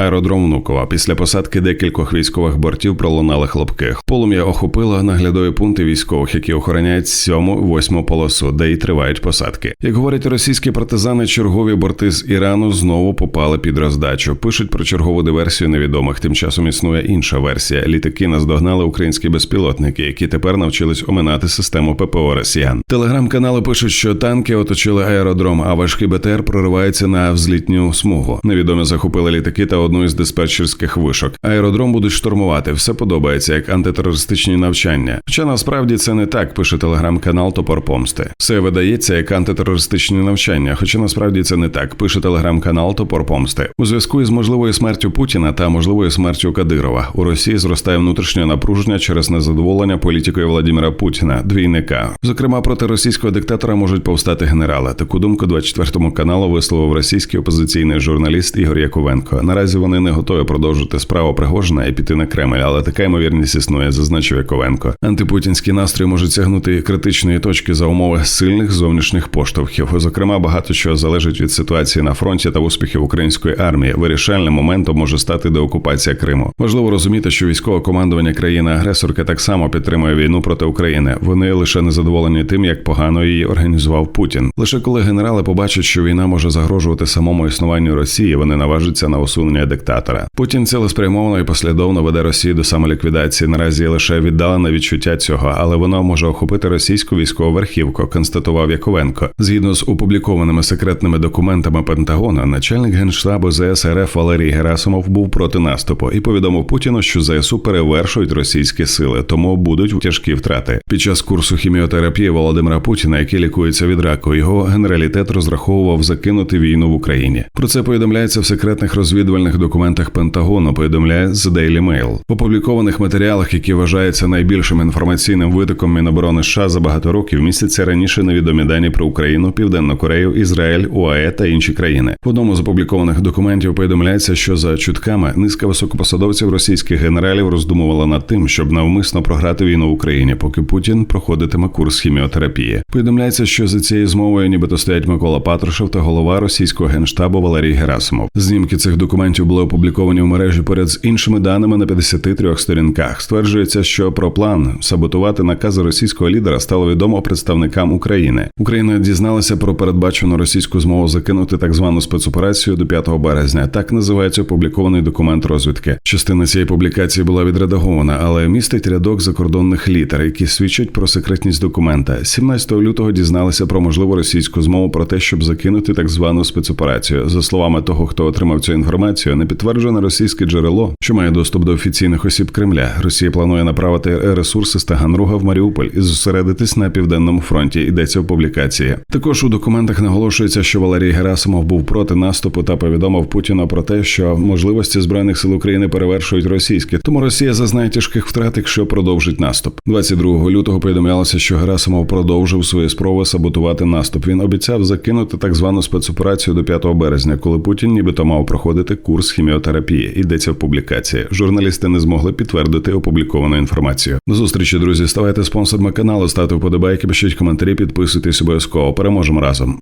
Аеродром Внукова. Після посадки декількох військових бортів пролунали хлопки. Полум'я охопило наглядові пункти військових, які охороняють сьому восьму полосу, де й тривають посадки. Як говорять російські партизани, чергові борти з Ірану знову попали під роздачу. Пишуть про чергову диверсію невідомих. Тим часом існує інша версія. Літаки наздогнали українські безпілотники, які тепер навчились оминати систему ППО Росіян. Телеграм-канали пишуть, що танки оточили аеродром, а важкий БТР проривається на взлітню смугу. Невідомі захопили літаки та одну із диспетчерських вишок. Аеродром будуть штурмувати. Все подобається як антитерористичні навчання. Хоча насправді це не так. Пише телеграм-канал Топор Помсти. Все видається як антитерористичні навчання. Хоча насправді це не так. Пише телеграм-канал Топор Помсти. У зв'язку із можливою смертю Путіна та можливою смертю Кадирова у Росії зростає внутрішнє напруження через незадоволення політикою Владимира Путіна, двійника. Зокрема, проти російського диктатора можуть повстати генерали. Таку думку 24 каналу висловив російський опозиційний журналіст Ігор Яковенко. Наразі вони не готові продовжити справу Пригожина і піти на Кремль, але така ймовірність існує, зазначив Яковенко. Антипутінські настрої можуть сягнути критичної точки за умови сильних зовнішніх поштовхів. Зокрема, багато чого залежить від ситуації на фронті та успіхів української армії. Вирішальним моментом може стати деокупація Криму. Важливо розуміти, що військове командування країни-агресорки так само підтримує війну проти України. Вони лише не задоволені тим, як погано її організував Путін. Лише коли генерали побачать, що війна може загрожувати самому існуванню Росії, вони наважаться на усунення диктатора. Путін цілеспрямовано і послідовно веде Росію до самоліквідації. Наразі лише віддалене відчуття цього, але воно може охопити російську військову верхівку, констатував Яковенко. Згідно з опублікованими секретними документами Пентагону, начальник генштабу ЗС РФ Валерій Герасимов був проти наступу і повідомив Путіну, що ЗСУ перевершують російські сили, тому будуть тяжкі втрати. Під час курсу хіміотерапії Володимира Путіна, який лікується від раку, його генералітет розраховував закинути війну в Україні. Про це повідомляється в секретних розвідувальних документах Пентагону. Повідомляє The Daily Mail. Опублікованих матеріалах, які вважаються найбільшим інформаційним витоком Міноборони США за багато років, містяться раніше невідомі дані про Україну, Південну Корею, Ізраїль, УАЕ та інші країни. В одному з опублікованих документів повідомляється, що за чутками низка високопосадовців російських генералів роздумувала над тим, щоб навмисно програти війну в Україні, поки Путін проходитиме курс хіміотерапії. Повідомляється, що за цією змовою, нібито стоять Микола Патрушев та голова російського генштабу Валерій Герасимов. Знімки цих документів були опубліковані в мережі поряд з іншими даними на 53 сторінках. Стверджується, що про план саботувати накази російського лідера стало відомо представникам України. Україна дізналася про передбачену російську змову закинути так звану спецоперацію до 5 березня. Так називається опублікований документ розвідки. Частина цієї публікації була відредагована, але містить рядок закордонних літер, які свідчать про секретність документа. 17 лютого дізналися про можливу російську змову про те, щоб закинути так звану спецоперацію. За словами того, хто отримав цю інформацію, не підтверджене російське джерело, що має доступ до офіційних осіб Кремля. Росія планує направити ресурси з Таганрога в Маріуполь і зосередитись на південному фронті. Йдеться в публікації. Також у документах наголошується, що Валерій Герасимов був проти наступу та повідомив Путіна про те, що можливості збройних сил України перевершують російські, тому Росія зазнає тяжких втрат, якщо продовжить наступ. 22 лютого повідомлялося, що Герасимов продовжив свої спроби саботувати наступ. Він обіцяв закинути так звану спецоперацію до 5 березня, коли Путін нібито мав проходити курс хіміотерапії. Йдеться в публікації. Журналісти не змогли підтвердити опубліковану інформацію. До зустрічі, друзі. Ставайте спонсорами каналу, ставте вподобайки, пишіть коментарі, підписуйтесь обов'язково. Переможемо разом.